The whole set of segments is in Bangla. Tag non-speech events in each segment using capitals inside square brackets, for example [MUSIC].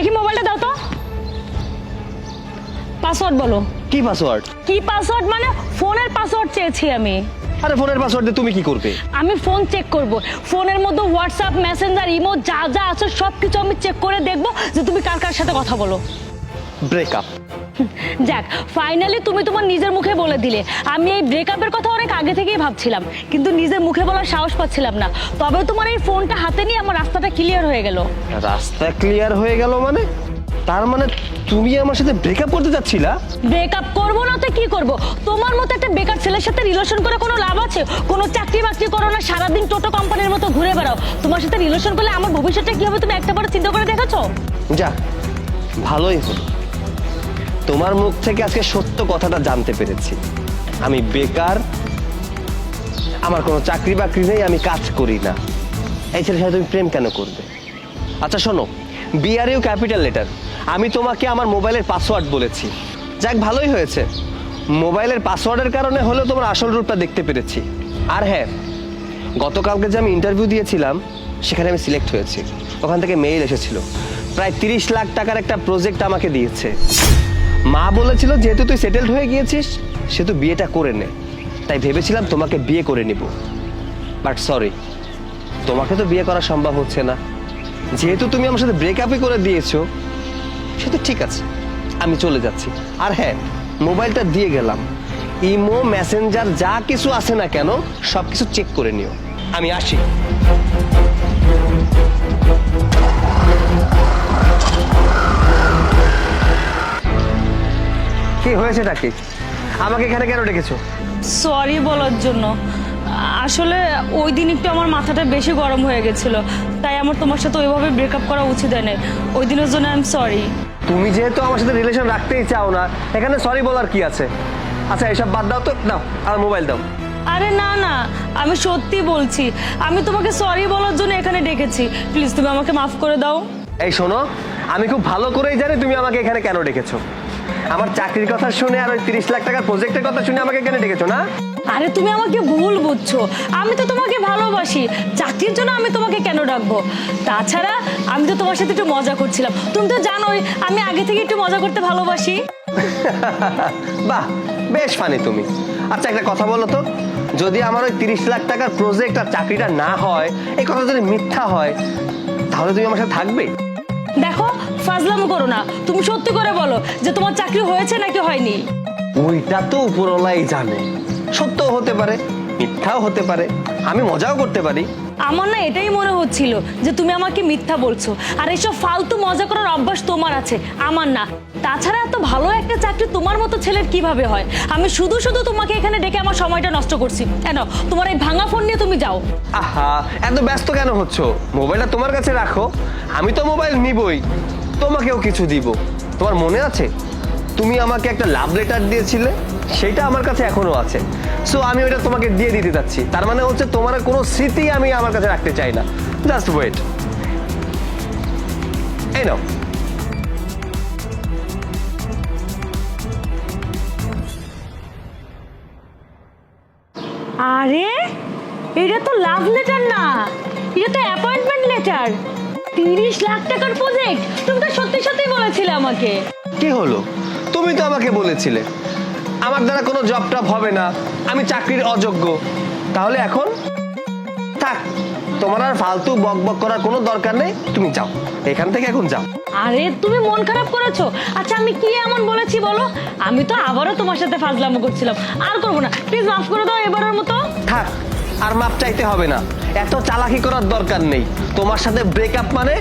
দেখি মোবাইলটা দাও তো। পাসওয়ার্ড বলো। কি পাসওয়ার্ড কি পাসওয়ার্ড মানে ফোনের পাসওয়ার্ড চেয়েছি আমি। আরে ফোনের পাসওয়ার্ড দিয়ে তুমি কি করবে? আমি ফোন চেক করব। ফোনের মধ্যে হোয়াটসঅ্যাপ মেসেঞ্জার ইমো যা যা আছে সব কিছু আমি চেক করে দেখব যে তুমি কার কার সাথে কথা বলো। ব্রেকআপ যাক ফাইনালি তুমি তোমার নিজের মুখে বলে দিলে। আমি এই ব্রেকআপের কথা অনেক আগে থেকেই ভাবছিলাম কিন্তু নিজের মুখে বলার সাহস পাচ্ছিলাম না। তবে তোমার এই ফোনটা হাতে নিয়ে আমার রাস্তাটা ক্লিয়ার হয়ে গেল। রাস্তা ক্লিয়ার হয়ে গেল মানে? তার মানে তুমি আমার সাথে ব্রেকআপ করতে যাচ্ছিলা? ব্রেকআপ করব না তো কি করব? তোমার মতো একটা বেকার ছেলের সাথে রিলেশন করে কোনো লাভ আছে? কোনো চাকরি বাকরি করো না সারাদিন টোটো কোম্পানির মতো ঘুরে বেড়াও। তোমার সাথে রিলেশন করলে আমার ভবিষ্যৎটা কি হবে তুমি একটা বার চিন্তা করে দেখেছ? যা ভালোই হলো। তোমার মুখ থেকে আজকে সত্য কথাটা জানতে পেরেছি। আমি বেকার, আমার কোনো চাকরি বাকরি নেই, আমি কাজ করি না। এই ছেলের সাথে তুমি প্রেম কেন করবে? আচ্ছা শোনো বিআরইউ ক্যাপিটাল লেটার। আমি তোমাকে আমার মোবাইলের পাসওয়ার্ড বলেছি। যাক, ভালোই হয়েছে। মোবাইলের পাসওয়ার্ডের কারণে হলেও তোমার আসল রূপটা দেখতে পেরেছি। আর হ্যাঁ গতকালকে যে আমি ইন্টারভিউ দিয়েছিলাম, সেখানে আমি সিলেক্ট হয়েছি। ওখান থেকে মেইল এসেছিল। প্রায় তিরিশ লাখ টাকার একটা প্রজেক্ট আমাকে দিয়েছে। মা বলেছিল, যেহেতু তুই সেটেলড হয়ে গিয়েছিস সেহেতু বিয়েটা করে নে। তাই ভেবেছিলাম তোমাকে বিয়ে করে নিব। বাট সরি তোমাকে তো বিয়ে করা সম্ভব হচ্ছে না। যেহেতু তুমি আমার সাথে ব্রেকআপই করে দিয়েছ তো ঠিক আছে, আমি চলে যাচ্ছি। আর হ্যাঁ মোবাইলটা দিয়ে গেলাম। ইমো মেসেঞ্জার যা কিছু আছে না কেন সব কিছু চেক করে নিও। আমি আসি। কি হয়েছেটা কি? আমাকে এখানে কেন ডেকেছো? সরি বলার জন্য। আসলে ওই দিন একটু আমার মাথাটা বেশি গরম হয়ে গেছিল তাই আমার তোমার সাথে ওইভাবে ব্রেকআপ করা উচিত হয় না ওই দিনের জন্য আই এম সরি তুমি যেহেতু আমার সাথে রিলেশন রাখতেই চাও না এখানে সরি বলার কি আছে? আচ্ছা এসব বাদ দাও তো দাও আর মোবাইল দাও। আরে না না আমি সত্যি বলছি আমি তোমাকে সরি বলার জন্য এখানে ডেকেছি। প্লিজ তুমি আমাকে মাফ করে দাও। এই শোনো আমি খুব ভালো করেই জানি তুমি আমাকে এখানে কেন ডেকেছো। আমার চাকরির কথা শুনে আর ওই তিরিশ লাখ টাকার প্রজেক্টের কথা শুনে আমাকে এখানে ডেকেছো না? আরে তুমি আমাকে ভুল বুঝছ। আমি তো তোমাকে ভালোবাসি। চাকরির জন্য আমি তোমাকে কেন ডাকবো? তাছাড়া আমি তো তোমার সাথে একটু মজা করছিলাম। তুমি তো জানোই আমি আগে থেকে একটু মজা করতে ভালোবাসি। [LAUGHS] বাহ বেশ ফানি তুমি। আচ্ছা একটা কথা বলো তো। যদি আমার ওই তিরিশ লাখ টাকার প্রজেক্ট আর চাকরিটা না হয় এই কথা যদি মিথ্যা হয় তাহলে তুমি আমার সাথে থাকবে? দেখো ফাজলামো করো না। তুমি সত্যি করে বলো যে তোমার চাকরি হয়েছে নাকি হয়নি? ওইটা তো উপরওয়ালাই জানে। সত্য হতে পারে মিথ্যাও হতে পারে আমি মজাও করতে পারি। আমার না এটাই মনে হচ্ছিল যে তুমি আমাকে মিথ্যা বলছো। আর এইসব ফালতু মজা করার অভ্যাস তোমার আছে আমার না। তাছাড়া এত ভালো একটা চাকরি তোমার মতো ছেলের কীভাবে হয়? আমি শুধু শুধু তোমাকে এখানে ডেকে আমার সময়টা নষ্ট করছি। কেন? তোমার এই ভাঙা ফোন নিয়ে তুমি যাও। আহা এত ব্যস্ত কেন হচ্ছ? মোবাইলটা তোমার কাছে রাখো। আমি তো মোবাইল নিবই। তোমাকেও কিছু দিব। তোমার মনে আছে? তুমি আমাকে একটা লাভ লেটার দিয়েছিলে, সেটা আমার কাছে এখনও আছে। সো আমি ওটা তোমাকে দিয়ে দিতে চাচ্ছি তার মানে হচ্ছে তোমার কোনো স্মৃতি আমি আমার কাছে রাখতে চাই না। জাস্ট ওয়েট এই নাও। আরে, এটা তো লাভ লেটার না। এটা তো অ্যাপয়েন্টমেন্ট লেটার তিরিশ লাখ টাকার প্রজেক্ট তুমি তো সত্যি সত্যি বলেছিলে আমাকে। কি হলো? তুমি তো আমাকে বলেছিলে। আমার দ্বারা কোনো জব টপ হবে না। আমি চাকরির অযোগ্য। তাহলে এখন? থাক তোমার আর ফালতু বক বক করার কোনো দরকার নেই। তুমি যাও। এখান থেকে এখন যাও। আরে তুমি মন খারাপ করেছ? আচ্ছা আমি কি এমন বলেছি বলো? আমি তো আবারও তোমার সাথে ফাজলামো করছিলাম। আর করব না। প্লিজ মাফ করে দাও এবারের মতো। থাক আর মাপ চাইতে হবে না। এত চালাকি করার দরকার নেই। তোমার সাথে ব্রেকআপ মানে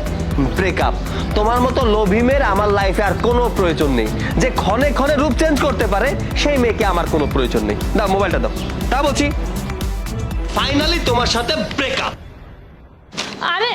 ব্রেকআপ তোমার মতো লোভী আমার লাইফে আর কোনো প্রয়োজন নেই। যে ক্ষণে ক্ষণে রূপ চেঞ্জ করতে পারে, সেই মেয়েকে আমার কোনো প্রয়োজন নেই। দাও মোবাইলটা দাও। তা বলছি। ফাইনালি তোমার সাথে ব্রেকআপ আরে